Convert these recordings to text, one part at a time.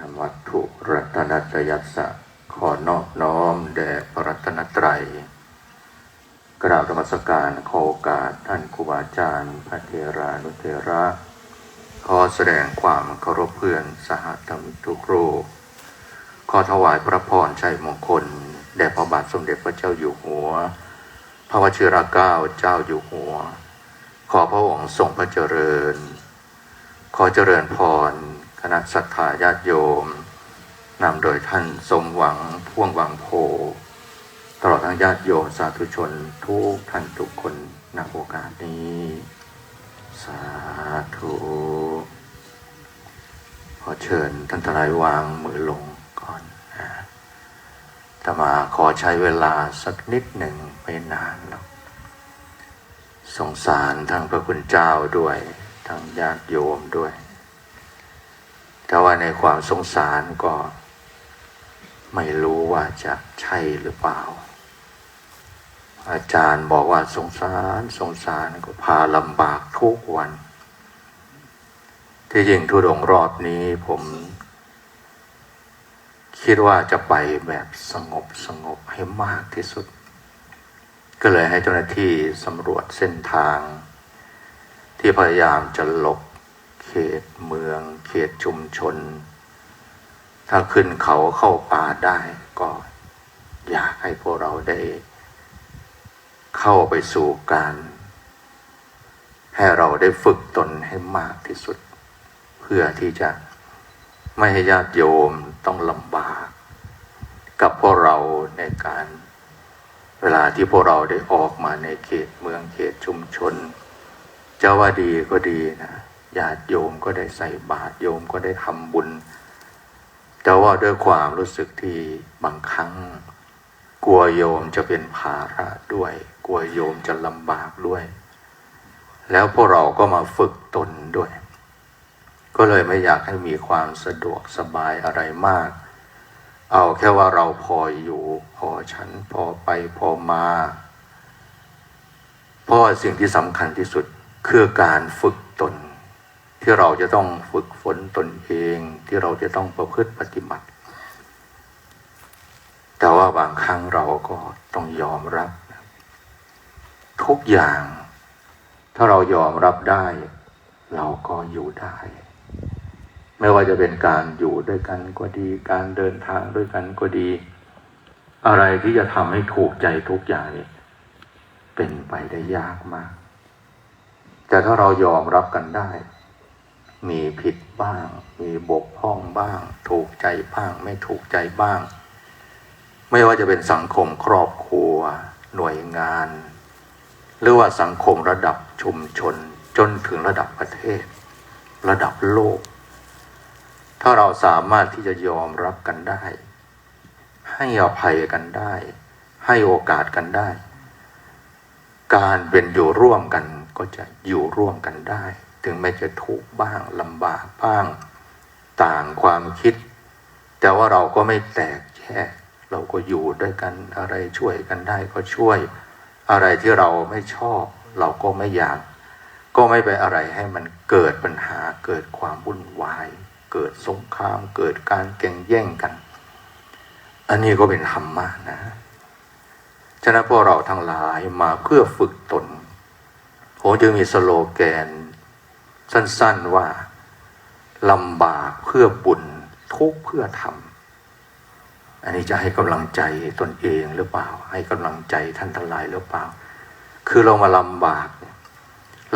นำวัตถุรัตนตยัสสะขอนอบน้อมแด่พระรัตนตรัย กราบธรรมสการโอกาสท่านครูบาอาจารย์ พระเทรานุเทระ ขอแสดงความเคารพเพื่อนสหธรรมทุกรูปขอถวายพระพรชัยมงคล แด่พระบาทสมเด็จพระเจ้าอยู่หัว พระวชิรเกล้าเจ้าอยู่หัว ขอพระองค์ทรงพระเจริญ ขอเจริญพร ณะศรัทธาญาติโยมนำโดยท่านสมหวังพ่วงหวังโพ ตลอดทั้งญาติโยมสาธุชนทุกท่านทุกคนณโอกาสนี้ สาธุขอเชิญท่านทนายวางมือลงก่อนนะต่มาขอใช้เวลาสักนิดหนึ่งไม่นานหรอกสงสารทั้งพระคุณเจ้าด้วย ทั้งญาติโยมด้วย แต่ว่าในความสงสารก็ไม่รู้ว่าจะใช่หรือเปล่า อาจารย์บอกว่าสงสารสงสารก็พาลำบากทุกวัน ที่จริงทุดงรอบนี้ผม คิดว่าจะไปแบบสงบสงบให้มากที่สุด ก็เลยให้เจ้าหน้าที่สำรวจเส้นทาง ที่พยายามจะหลบ ตเมืองเขตชุมชน ถ้าขึ้นเขาเข้าป่าได้ก็อยากให้พวกเราได้ เข้าไปสู่การ ให้เราได้ฝึกตนให้มากที่สุด เพื่อที่จะไม่ให้ญาติโยมต้องลำบาก กับพวกเราในการ เวลาที่พวกเราได้ออกมาในเขตเมืองเขตชุมชนจะว่าดีก็ดีนะ ญาติโยมก็ได้ใส่บาตรโยมก็ได้ทำบุญ แต่ว่าด้วยความรู้สึกที่บางครั้ง กลัวโยมจะเป็นภาระด้วย กลัวโยมจะลำบากด้วย แล้วพวกเราก็มาฝึกตนด้วย ก็เลยไม่อยากให้มีความสะดวกสบายอะไรมาก เอาแค่ว่าเราพออยู่ พอฉันพอไปพอมาเพราะสิ่งที่สำคัญที่สุดคือการฝึกตน ที่เราจะต้องฝึกฝนตนเองที่เราจะต้องประพฤติปฏิบัติ แต่ว่าบางครั้งเราก็ต้องยอมรับ ทุกอย่าง ถ้าเรายอมรับได้ เราก็อยู่ได้ ไม่ว่าจะเป็นการอยู่ด้วยกันก็ดี การเดินทางด้วยกันก็ดี อะไรที่จะทำให้ถูกใจทุกอย่างนี่เป็นไปได้ยากมาก แต่ถ้าเรายอมรับกันได้ มีผิดบ้าง มีบกพร่องบ้าง ถูกใจบ้าง ไม่ถูกใจบ้าง ไม่ว่าจะเป็นสังคมครอบครัว หน่วยงาน หรือว่าสังคมระดับชุมชน จนถึงระดับประเทศ ระดับโลก ถ้าเราสามารถที่จะยอมรับกันได้ ให้อภัยกันได้ ให้โอกาสกันได้ การเป็นอยู่ร่วมกันก็จะอยู่ร่วมกันได้ ถึงแม้จะทุกข์บ้างลำบากบ้าง ต่างความคิด แต่ว่าเราก็ไม่แตกแยกเราก็อยู่ด้วยกันอะไรช่วยกันได้ก็ช่วย อะไรที่เราไม่ชอบ เราก็ไม่อยาก ก็ไม่ไปอะไรให้มันเกิดปัญหาเกิดความวุ่นวาย เกิดสงคราม เกิดการแข่งแย่งกัน อันนี้ก็เป็นธรรมะนะฉะนั้นพวกเราทั้งหลายมาเพื่อฝึกตนผมจึงมีสโลแกน สั้น ๆว่าลำบากเพื่อบุญทุกเพื่อธรรมอันนี้จะให้กำลังใจตนเองหรือเปล่า ให้กำลังใจท่านทั้งหลายหรือเปล่า คือเรามาลำบาก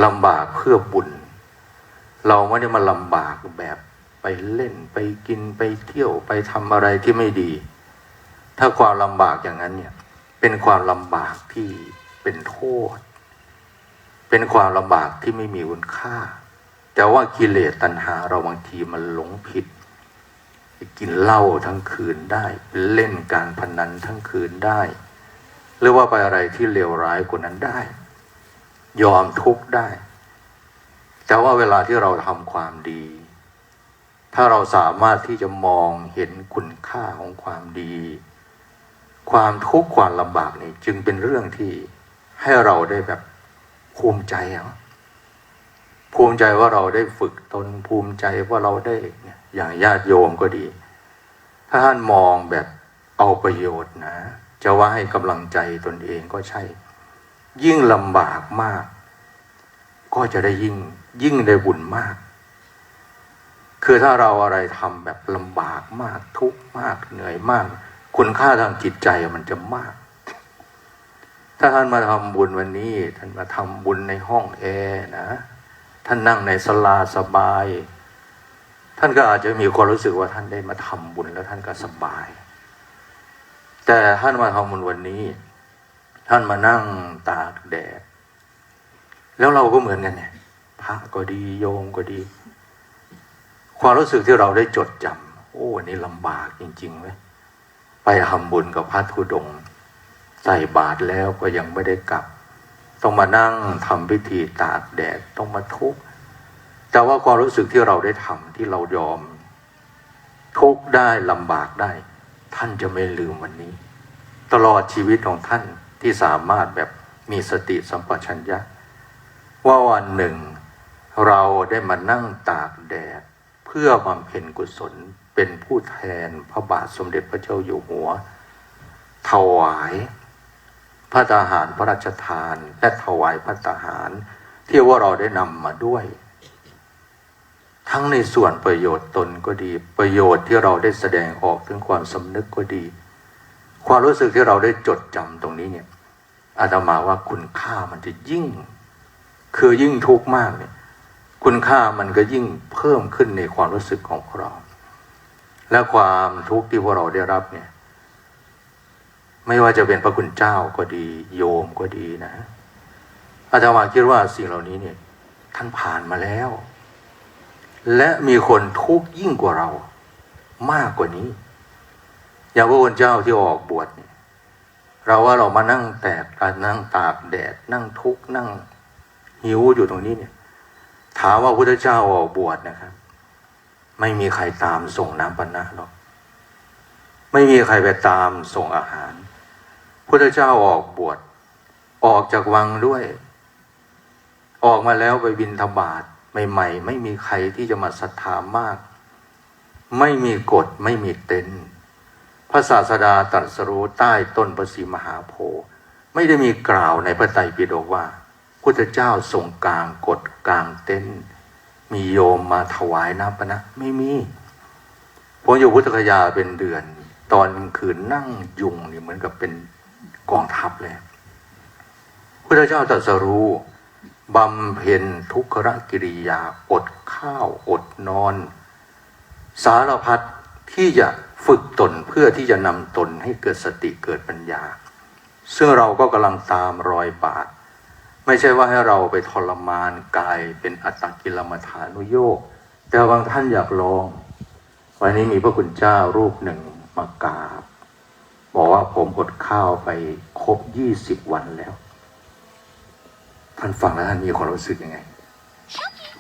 ลำบากเพื่อบุญ เราไม่ได้มาลำบากแบบไปเล่นไปกินไปเที่ยวไปทำอะไรที่ไม่ดี ถ้าความลำบากอย่างนั้นเนี่ย เป็นความลำบากที่เป็นโทษ เป็นความลำบากที่ไม่มีคุณค่า แต่ว่ากิเลสตัณหาเราบางทีมันหลงผิด กินเหล้าทั้งคืนได้เล่นการพนันทั้งคืนได้ หรือว่าไปอะไรที่เลวร้ายกว่านั้นได้ ยอมทุกข์ได้ แต่ว่าเวลาที่เราทำความดี ถ้าเราสามารถที่จะมองเห็นคุณค่าของความดี ความทุกข์ความลำบากนี่จึงเป็นเรื่องที่ให้เราได้แบบภูมิใจอะ ภูมิใจว่าเราได้ฝึกตนภูมิใจว่าเราได้เนี่ยอย่างญาติโยมก็ดี ถ้าท่านมองแบบเอาประโยชน์นะ จะว่าให้กำลังใจตนเองก็ใช่ ยิ่งลำบากมาก ก็จะได้ยิ่งยิ่งได้บุญมาก คือถ้าเราอะไรทำแบบลำบากมากทุกมากเหนื่อยมาก คุณค่าทางจิตใจมันจะมากถ้าท่านมาทำบุญวันนี้ ท่านมาทำบุญในห้องแอร์นะ ท่านนั่งในสลาสบาย ท่านก็อาจจะมีความรู้สึกว่าท่านได้มาทำบุญแล้วท่านก็สบาย แต่ท่านมาทำบุญวันนี้ ท่านมานั่งตากแดดแล้วเราก็เหมือนกันเนี่ยพระก็ดีโยมก็ดี ความรู้สึกที่เราได้จดจำโอ้วันนี้ลำบากจริงๆเว้ยไปทำบุญกับพระธุดง ใส่บาตรแล้วก็ยังไม่ได้กลับ ต้องมานั่งทำพิธีตากแดดต้องมาทุกข์แต่ว่าความรู้สึกที่เราได้ทำที่เรายอม ทุกข์ได้ลำบากได้ ท่านจะไม่ลืมวันนี้ ตลอดชีวิตของท่านที่สามารถแบบมีสติสัมปชัญญะ ว่าวันหนึ่ง เราได้มานั่งตากแดด เพื่อบำเพ็ญกุศลเป็นผู้แทนพระบาทสมเด็จพระเจ้าอยู่หัว ถวาย พระทหารพระราชทาน และถวายพระทหารที่ว่าเราได้นำมาด้วย ทั้งในส่วนประโยชน์ตนก็ดี ประโยชน์ที่เราได้แสดงออกถึงความสำนึกก็ดี ความรู้สึกที่เราได้จดจำตรงนี้เนี่ยอาตมาว่าคุณค่ามันจะยิ่ง คือยิ่งทุกข์มากเนี่ยคุณค่ามันก็ยิ่งเพิ่มขึ้นในความรู้สึกของเรา และความทุกข์ที่พวกเราได้รับเนี่ย ไม่ว่าจะเป็นพระคุณเจ้าก็ดี โยมก็ดีนะอาตมาคิดว่าสิ่งเหล่านี้เนี่ย ท่านผ่านมาแล้ว และมีคนทุกข์ยิ่งกว่าเรา มากกว่านี้ อย่างพระคุณเจ้าที่ออกบวชเนี่ยเราว่าเรามานั่งแตกนั่งตากแดด นั่งทุกข์นั่งหิวอยู่ตรงนี้เนี่ย ถามว่าพุทธเจ้าออกบวชนะครับ ไม่มีใครตามส่งน้ำปันนะหรอกไม่มีใครไปตามส่งอาหาร พุทธเจ้าออกบวชออกจากวังด้วย ออกมาแล้วไปบินธบาตใหม่ๆ ไม่มีใครที่จะมาศรัทธามาก ไม่มีกฎไม่มีเต็นพระศาสดาตรัสรู้ใต้ต้นประสีมหาโพธิ์ไม่ได้มีกล่าวในพระไตรปิฎกว่า พุทธเจ้าทรงกลางกฎกลางเต็นมีโยมมาถวายน้ำปะนะ ไม่มีผมอยู่พุทธคยาเป็นเดือน ตอนคืนนั่งยุงนี่เหมือนกับเป็น กองทัพเลยพุทธเจ้าตรัสรู้บำเพ็ญทุกขกิริยา อดข้าว อดนอน สารพัดที่จะฝึกตนเพื่อที่จะนำตนให้เกิดสติเกิดปัญญา ซึ่งเราก็กำลังตามรอยบาท ไม่ใช่ว่าให้เราไปทรมานกายเป็นอัตตกิลมัฐานุโยกแต่บางท่านอยากลอง วันนี้มีพระคุณเจ้ารูปหนึ่งมากราบ บอกว่าผมอดข้าวไปครบยี่สิบวันแล้ว ท่านฟังแล้วท่านมีความรู้สึกยังไง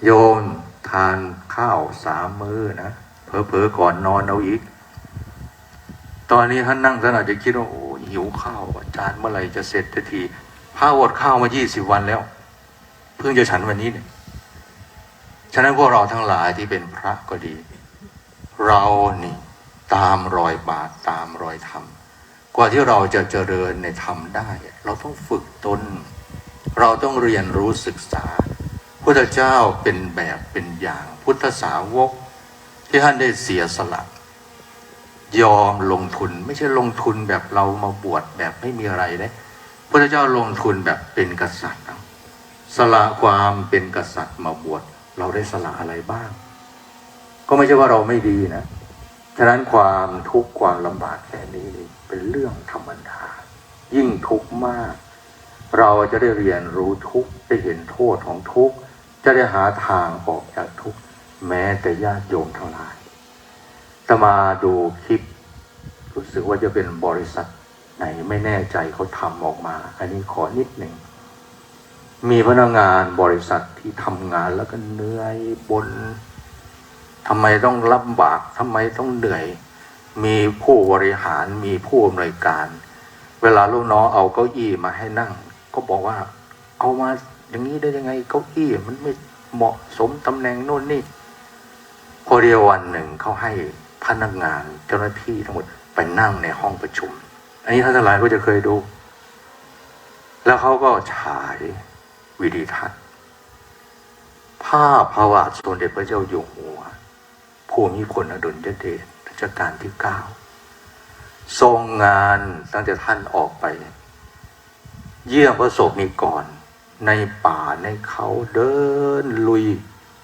โยมทานข้าวสามมื้อนะเผลอๆก่อนนอนเอาอีก ตอนนี้ท่านนั่งท่านอาจจะคิดว่าโอ้หิวข้าวอาจารย์เมื่อไหร่จะเสร็จทันทีพาอดข้าวมายี่สิบวันแล้ว เพิ่งจะฉันวันนี้เนี่ยฉะนั้นพวกเราทั้งหลายที่เป็นพระก็ดี เรานี่ตามรอยบาทตามรอยธรรม กว่าที่เราจะเจริญในธรรมได้ เราต้องฝึกตน เราต้องเรียนรู้ศึกษา พุทธเจ้าเป็นแบบเป็นอย่างพุทธสาวก ที่ท่านได้เสียสละ ยอมลงทุนไม่ใช่ลงทุนแบบเรามาบวชแบบไม่มีอะไรเลยพระเจ้าลงทุนแบบเป็นกษัตริย์สละความเป็นกษัตริย์มาบวชเราได้สละอะไรบ้าง ก็ไม่ใช่ว่าเราไม่ดีนะ ฉะนั้นความทุกข์ความลำบากแค่นี้ เป็นเรื่องธรรมดายิ่งทุกข์มาก เราจะได้เรียนรู้ทุกข์ได้เห็นโทษของทุกข์จะได้หาทางออกจากทุกข์แม้แต่ญาติโยมทั้งหลายแต่มาดูคลิป รู้สึกว่าจะเป็นบริษัทไหนไม่แน่ใจเขาทำออกมา อันนี้ขอนิดหนึ่ง มีพนักงานบริษัทที่ทำงานแล้วก็เหนื่อยบนทำไมต้องลำบากทำไมต้องเหนื่อย มีผู้บริหารมีผู้อำนวยการ เวลาลูกน้องเอาเก้าอี้มาให้นั่ง ก็บอกว่า เอามาอย่างนี้ได้ยังไงเก้าอี้มันไม่เหมาะสมตำแหน่งโน่นนี่พอเดียววันหนึ่งเขาให้พนักงานเจ้าหน้าที่ทั้งหมดไปนั่งในห้องประชุม อันนี้ท่านทั้งหลายก็จะเคยดู แล้วเขาก็ฉายวิดีทัศน์ภาพพระบาทสมเด็จพระเจ้าอยู่หัวภูมิพลอดุลยเดช ชกาลที่เก้าทรงงานตั้งแต่ท่านออกไป เยี่ยมพระศพนิกรในป่าในเขาเดินลุย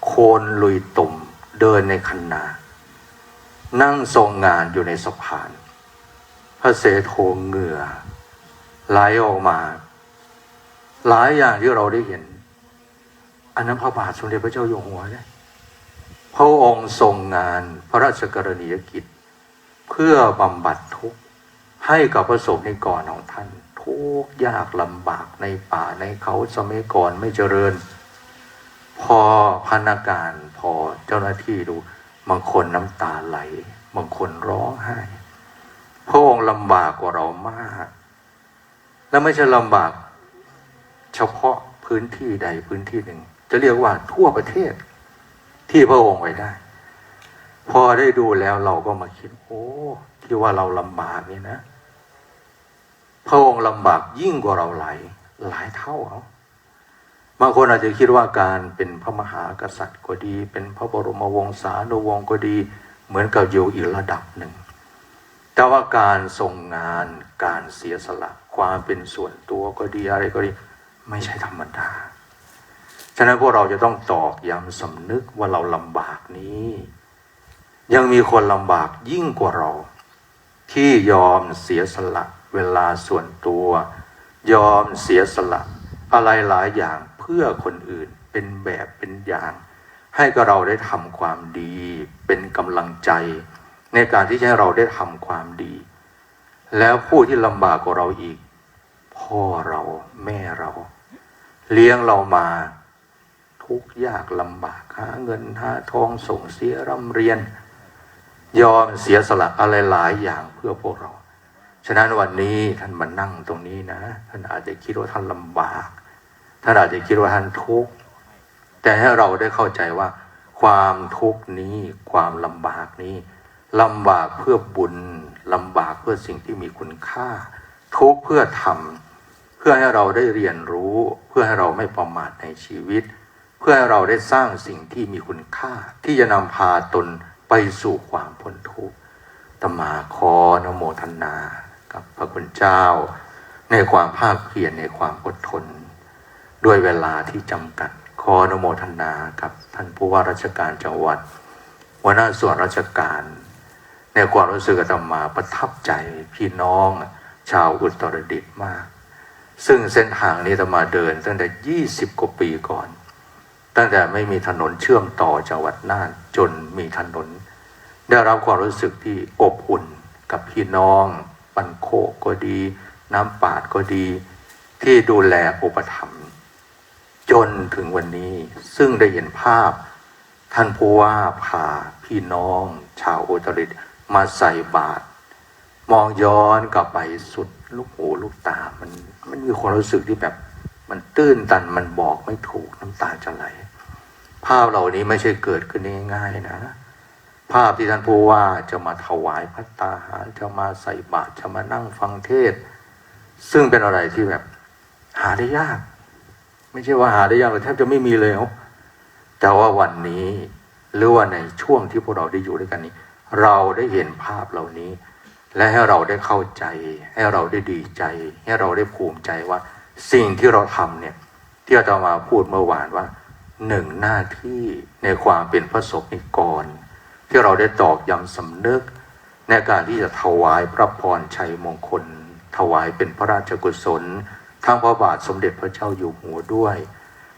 โคนลุยตุ่มเดินในคันนา นั่งทรงงานอยู่ในสะพาน พระเสโทเหงื่อไหลออกมา หลายอย่างที่เราได้เห็น อันนั้นพระบาทสมเด็จพระเจ้าอยู่หัวเนี่ย พระองค์ทรงงานพระราชกรณียกิจ เพื่อบำบัดทุกข์ให้กับประสบในิกรของท่าน ทุกยากลำบากในป่าในเขาสมัยก่อนไม่เจริญ พอพนักงานพอเจ้าหน้าที่ดูบางคนน้ำตาไหลบางคนร้องไห้พระองค์ลำบากกว่าเรามาก และไม่ใช่ลำบาก เฉพาะพื้นที่ใดพื้นที่หนึ่ง จะเรียกว่าทั่วประเทศ ที่พระองค์ไว้ได้ พอได้ดูแล้วเราก็มาคิด โอ้ ที่ว่าเราลำบากนี่นะ พระองค์ลำบากยิ่งกว่าเราหลายหลายเท่าเอาบางคนอาจจะคิดว่าการเป็นพระมหากษัตริย์ก็ดี เป็นพระบรมวงศานุวงศ์ก็ดี เหมือนกับอยู่อีกระดับหนึ่ง แต่ว่าการทรงงานการเสียสละ ความเป็นส่วนตัวก็ดีอะไรก็ดี ไม่ใช่ธรรมดา ฉะนั้นพวกเราจะต้องตอกย้ำสำนึกว่าเราลำบากนี้ ยังมีคนลำบากยิ่งกว่าเรา ที่ยอมเสียสละเวลาส่วนตัว ยอมเสียสละ อะไรหลายอย่างเพื่อคนอื่นเป็นแบบเป็นอย่าง ให้กับเราได้ทำความดี เป็นกำลังใจ ในการที่จะให้เราได้ทำความดี แล้วผู้ที่ลำบากกว่าเราอีก พ่อเราแม่เรา เลี้ยงเรามา ทุกข์ยากลำบากหาเงินหาทองส่งเสียร่ำเรียน ยอมเสียสละอะไรหลายอย่างเพื่อพวกเรา ฉะนั้นวันนี้ท่านมานั่งตรงนี้นะ ท่านอาจจะคิดว่าท่านลำบาก ท่านอาจจะคิดว่าท่านทุกข์แต่ให้เราได้เข้าใจว่า ความทุกข์นี้ความลำบากนี้ลำบากเพื่อบุญลำบากเพื่อสิ่งที่มีคุณค่า ทุกข์เพื่อทำเพื่อให้เราได้เรียนรู้ เพื่อให้เราไม่ประมาทในชีวิต เพื่อให้เราได้สร้างสิ่งที่มีคุณค่า ที่จะนำพาตนไปสู่ความพ้นทุกข์ตมาขอนโมทนา กับพระคุณเจ้า ในความภาคเพียรในความอดทน ด้วยเวลาที่จำกัดขอนโมทนากับท่านผู้ว่าราชการจังหวัดหัวหน้าส่วนราชการ ในความรู้สึกตมาประทับใจพี่น้องชาวอุตรดิตถ์มาก ซึ่งเส้นทางนี้ตมาเดินตั้งแต่ยี่สิบกว่าปีก่อน ตั้งแต่ไม่มีถนนเชื่อมต่อจังหวัดน่านจนมีถนน ได้รับความรู้สึกที่อบอุ่นกับพี่น้องปันโคก็ดี น้ำปาดก็ดี ที่ดูแลอุปถัมภ์จนถึงวันนี้ซึ่งได้เห็นภาพ ท่านผู้ว่าพาพี่น้อง ชาวอุตรดิตมาใส่บาตรมองย้อนกลับไปสุดลูกหูลูกตา มันมันมีความรู้สึกที่แบบ มันตื้นตันมันบอกไม่ถูกน้ำตาจะไหล ภาพเหล่านี้ไม่ใช่เกิดขึ้นง่ายๆนะ ภาพที่ท่านผู้ว่าจะมาถวายพัตตาหารจะมาใส่บาตรจะมานั่งฟังเทศ ซึ่งเป็นอะไรที่แบบ หาได้ยาก ไม่ใช่ว่าหาได้ยากเลยแทบจะไม่มีเลยครับแต่ว่าวันนี้หรือว่าในช่วงที่พวกเราได้อยู่ด้วยกันนี้ เราได้เห็นภาพเหล่านี้ และให้เราได้เข้าใจ ให้เราได้ดีใจ ให้เราได้ภูมิใจว่า สิ่งที่เราทำเนี่ย ที่อาตมาพูดเมื่อวานว่า หนึ่งหน้าที่ในความเป็นพระสงฆ์นิกร ที่เราได้ตอกย้ำสำนึก ในการที่จะถวายพระพรชัยมงคล ถวายเป็นพระราชกุศล ทั้งพระบาทสมเด็จพระเจ้าอยู่หัวด้วย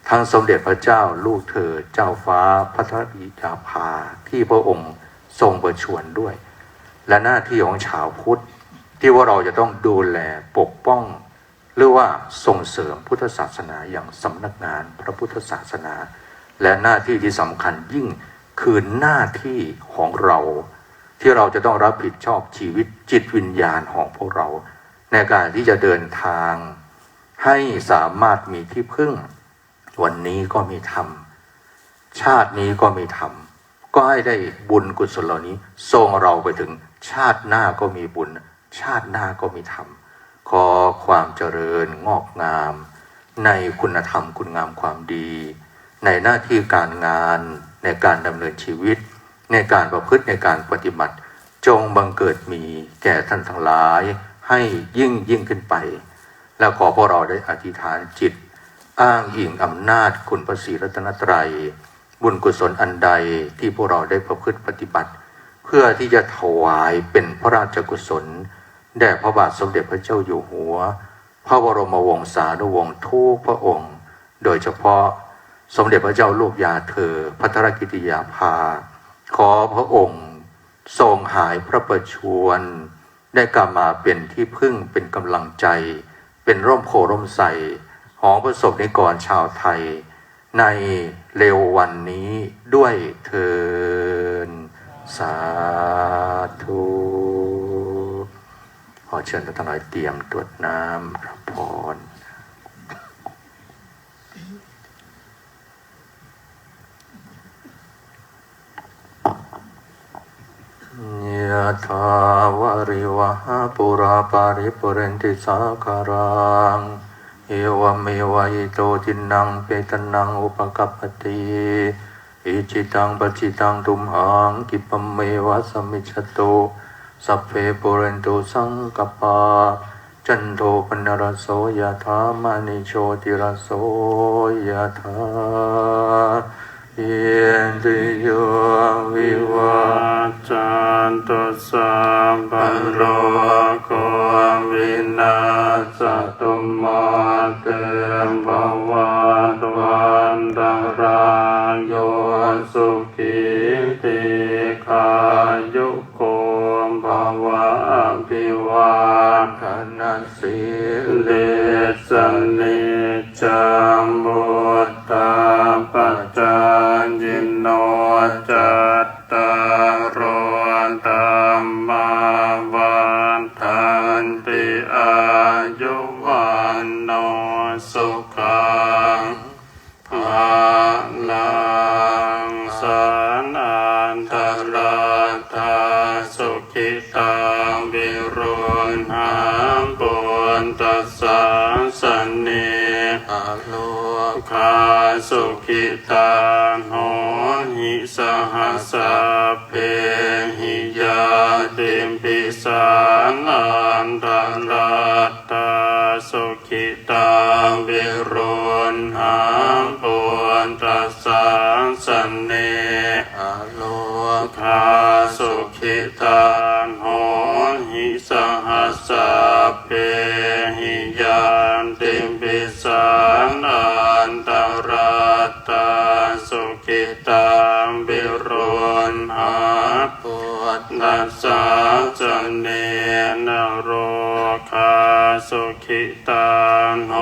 ทั้งสมเด็จพระเจ้าลูกเธอเจ้าฟ้าพระธริยาภาที่พระองค์ทรงประชวรด้วย และหน้าที่ของชาวพุทธที่ว่าเราจะต้องดูแลปกป้อง หรือว่าส่งเสริมพุทธศาสนาอย่างสำนักงานพระพุทธศาสนา และหน้าที่ที่สำคัญยิ่งคือหน้าที่ของเรา ที่เราจะต้องรับผิดชอบชีวิตจิตวิญญาณของพวกเรา ในการที่จะเดินทาง ให้สามารถมีที่พึ่ง วันนี้ก็มีธรรม ชาตินี้ก็มีธรรม ก็ให้ได้บุญกุศลเหล่านี้ทรงเราไปถึงชาติหน้าก็มีบุญ ชาติหน้าก็มีธรรม ขอความเจริญงอกงาม ในคุณธรรมคุณงามความดี ในหน้าที่การงานในการดำเนินชีวิต ในการประพฤติในการปฏิบัติ จงบังเกิดมีแก่ท่านทั้งหลาย ให้ยิ่งยิ่งขึ้นไป แล้วขอพวกเราได้อธิษฐานจิต อ้างอิงอำนาจคุณพระศรีรัตนตรัย บุญกุศลอันใดที่พวกเราได้ประพฤติปฏิบัติ เพื่อที่จะถวายเป็นพระราชกุศล แด่พระบาทสมเด็จพระเจ้าอยู่หัว พระบรมวงศานุวงศ์ทุกพระองค์ โดยเฉพาะสมเด็จพระเจ้าลูกยาเธอพัทรกิติยาภา ขอพระองค์ทรงหายพระประชวรได้กลับมาเป็นที่พึ่งเป็นกำลังใจ เป็นร่มโพร่มใสของประสบนิกรชาวไทย ในเร็ววันนี้ด้วยเทินสาธุ ขอเชิญท่านทั้งหลายเตรียมตรวจน้ำรับพรยะถาวาริวหาปุราปาริปุเรนติสาคารังเอวเมวะอิโตจินังเปตนังอุปกัปปติอิจิตังปจิตังตุมหังกิปเมวะสมิจฉโต สัพเพปุเรนตุสังกปา จันโทปนรโสยะถามณิโชติรโสยะถาเยนติโยวิวาจันตุสัมปันโรโควินาสตุมาเตมภว สนิจังบุตตาปัจจายโนจัตตารโอธรรมาวันทันติอายุวันโนสุขังภาลังสันอันตราธาสุขิตังาสุขิตาโหหิสหัสสะเพหิยาติมปิสังอันตรัตตาสุขิตาวิรุณหาปุนตัสสะสันเนอโลคาสุขิตาโหหิสหัสสะเพหิยานติมปิสังอั ตรัตตาสุขิตาวิรุณหาปวดนัสสะจันเนนโรคาสุขิตาโห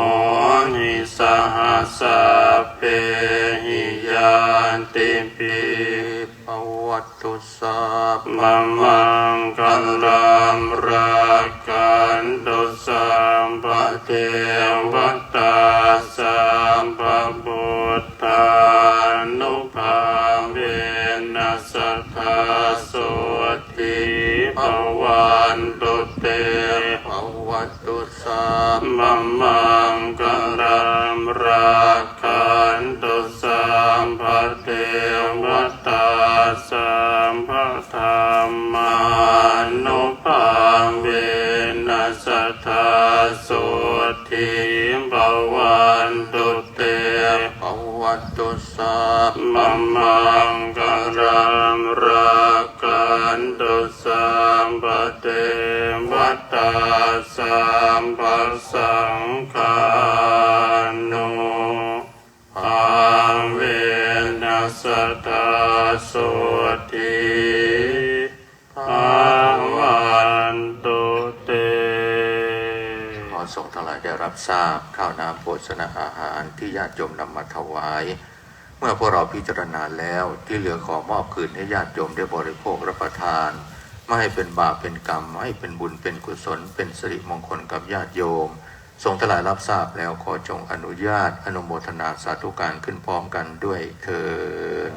หิสหัสเพหิยานติปิปวัตตุสัพมัมมังกัลลัมรักันตุสัมปะเทว ตาสัมปะบุตตานุภาเวนัสสทธาโสทิภวันตุเตปวัตุสัมมังกัลลัมรักกันตุสัมปะเทวตาสั สัมปะสังฆานุภาเวนัสสทธาโสทิภาวันตุเต ขอส่งทั้งหลายได้รับทราบข้าวน้ำโภชนะอาหารที่ญาติโยมนำมาถวาย เมื่อพวกเราพิจารณาแล้วที่เหลือขอมอบคืนให้ญาติโยมได้บริโภครับประทาน ไม่ให้เป็นบาปเป็นกรรมไม่ให้เป็นบุญเป็นกุศล เป็นสิริมงคลกับญาติโยม ทรงทลายรับทราบแล้วขอจงอนุญาตอนุโมทนาสาธุการขึ้นพร้อมกันด้วยเถิด